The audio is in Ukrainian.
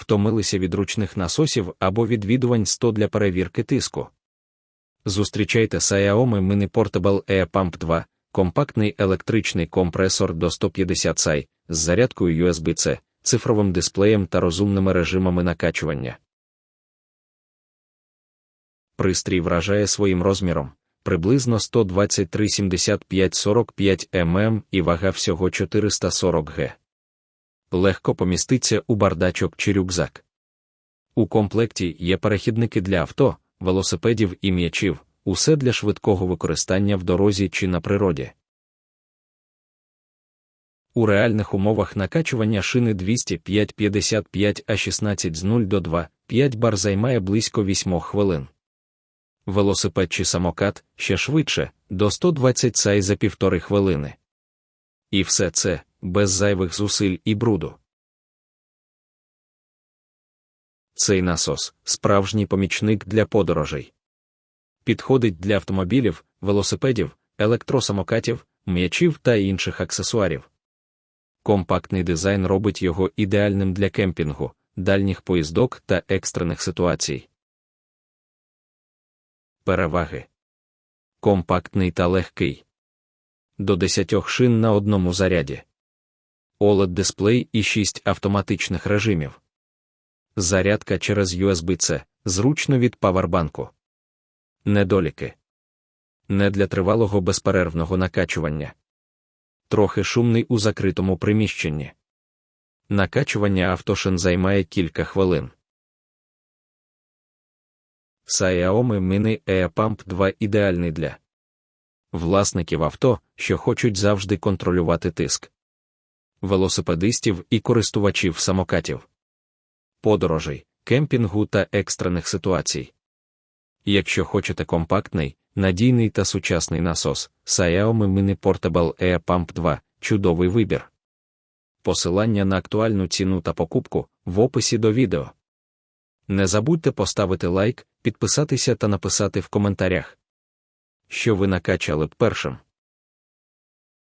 втомилися від ручних насосів або відвідувань 100 для перевірки тиску. Зустрічайте Xiaomi Mini Portable Air Pump 2, компактний електричний компресор до 150 сай з зарядкою USB-C, цифровим дисплеєм та розумними режимами накачування. Пристрій вражає своїм розміром приблизно 123,75-45 мм і вага всього 440 г. Легко поміститься у бардачок чи рюкзак. У комплекті є перехідники для авто, велосипедів і м'ячів, усе для швидкого використання в дорозі чи на природі. У реальних умовах накачування шини 205-55 а 16 з 0 до 2, 5 бар займає близько 8 хвилин. Велосипед чи самокат ще швидше, до 120 сай за півтори хвилини. І все це без зайвих зусиль і бруду. Цей насос справжній помічник для подорожей. Підходить для автомобілів, велосипедів, електросамокатів, м'ячів та інших аксесуарів. Компактний дизайн робить його ідеальним для кемпінгу, дальніх поїздок та екстрених ситуацій. Переваги компактний та легкий. До 10 шин на одному заряді. Oled дисплей і 6 автоматичних режимів. Зарядка через USB-C, зручно від павербанку. Недоліки. Не для тривалого безперервного накачування. Трохи шумний у закритому приміщенні. Накачування автошин займає кілька хвилин. Xiaomi Mini Air Pump 2 ідеальний для власників авто, що хочуть завжди контролювати тиск, велосипедистів і користувачів самокатів, подорожей, кемпінгу та екстрених ситуацій. Якщо хочете компактний, надійний та сучасний насос, Xiaomi Mini Portable Air Pump 2 чудовий вибір. Посилання на актуальну ціну та покупку в описі до відео. Не забудьте поставити лайк, підписатися та написати в коментарях, що ви накачали б першим.